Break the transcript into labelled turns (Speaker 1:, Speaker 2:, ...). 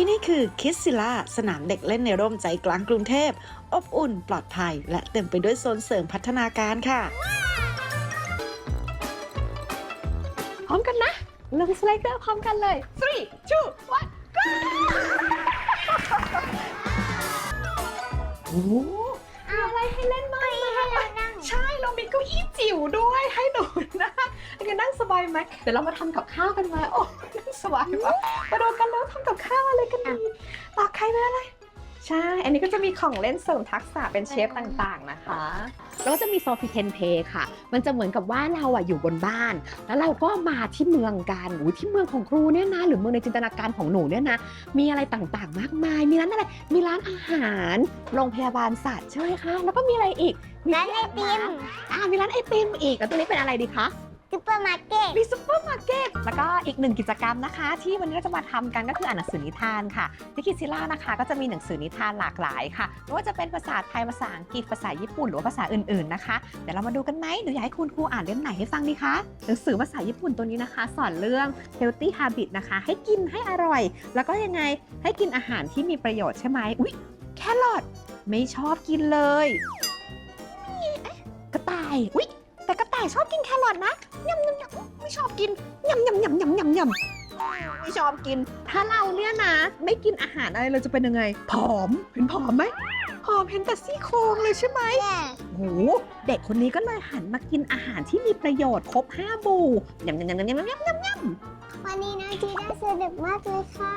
Speaker 1: ที่นี่คือคิสซิล่าสนามเด็กเล่นในร่มใจกลางกรุงเทพ อบอุ่นปลอดภัย และเต็มไปด้วยโซนเสริมพัฒนาการค่ะ
Speaker 2: พร้อมกันนะ ลงสไลเดอร์พร้อมกันเลย three two one go โอ้โหมีอะไรให้เล่นมากเลยใช่ เรามีเก้าอี้จิ๋วด้วยให้ายไหมเดี๋ยวเรามาทำกับข้าวกันมาโอ้นั่งสบายมากมาดูกันแล้วทำกับข้าวอะไรกันดีตอกไข่เป็นอะไรใช่ อันนี้ก็จะมีของเล่นเสริมทักษะเป็นเชฟต่างๆนะคะ แล้วก็จะมีโซฟิเทนเพค่ะ มันจะเหมือนกับว่าเราอะอยู่บนบ้าน แล้วเราก็มาที่เมืองกันอุ้ยที่เมืองของครูเนี่ยนะ หรือเมืองในจินตนาการของหนูเนี่ยนะ มีอะไรต่างๆ มากมาย มีร้านอะไร มีร้านอาหาร โรงพยาบาลสัตว์ใช่ไหมคะ แล้วก็มีอะไรอีก
Speaker 3: ร้านไอติม
Speaker 2: อ่า มีร้านไอติมอีก แล้วตัวนี้เป็นอะไรดีคะ
Speaker 3: ซุปเปอร์มาร์เก็ต
Speaker 2: มีซุปเปอร์มาร์เก็ตแล้วก็อีกหนึ่งกิจกรรมนะคะ ที่วันนี้เราจะมาทำกันก็คืออ่านหนังสือนิทานค่ะที่คิดซิล่านะคะก็จะมีหนังสือนิทานหลากหลายค่ะไม่ว่าจะเป็นภาษาไทยภาษาอังกฤษภาษาญี่ปุ่นหรือว่าภาษาอื่นๆนะคะเดี๋ยวเรามาดูกันไหมหนูอยากให้คุณครูอ่านเล่มไหนให้ฟังดีคะหนังสือภาษาญี่ปุ่นตัวนี้นะคะ สอนเรื่อง healthy habit นะคะ ให้กินให้อร่อย แล้วก็ยังไงให้กินอาหารที่มีประโยชน์ใช่ไหมอุ๊ยแครอทไม่ชอบกินเลยกระต่ายอุ๊ยแต่กระต่าย ชอบกินแครอทนะยำยำยำไม่ชอบกินยำยำยำยำยำยำไม่ชอบกิน ถ้าเราเนี่ยนะ ไม่กินอาหารอะไรเราจะเป็นยังไง ผอมเห็นผอมไหมผอมเห็นแต่ซี่โครงเลยใช่ไหมโอ้โห เด็กคนนี้ก็เลยหันมากินอาหารที่มีประโยชน์ครบห้าบูยำยำยำยำยำยำยำ
Speaker 3: วันนี้นะจีน่าสนุกมากเลยค่ะ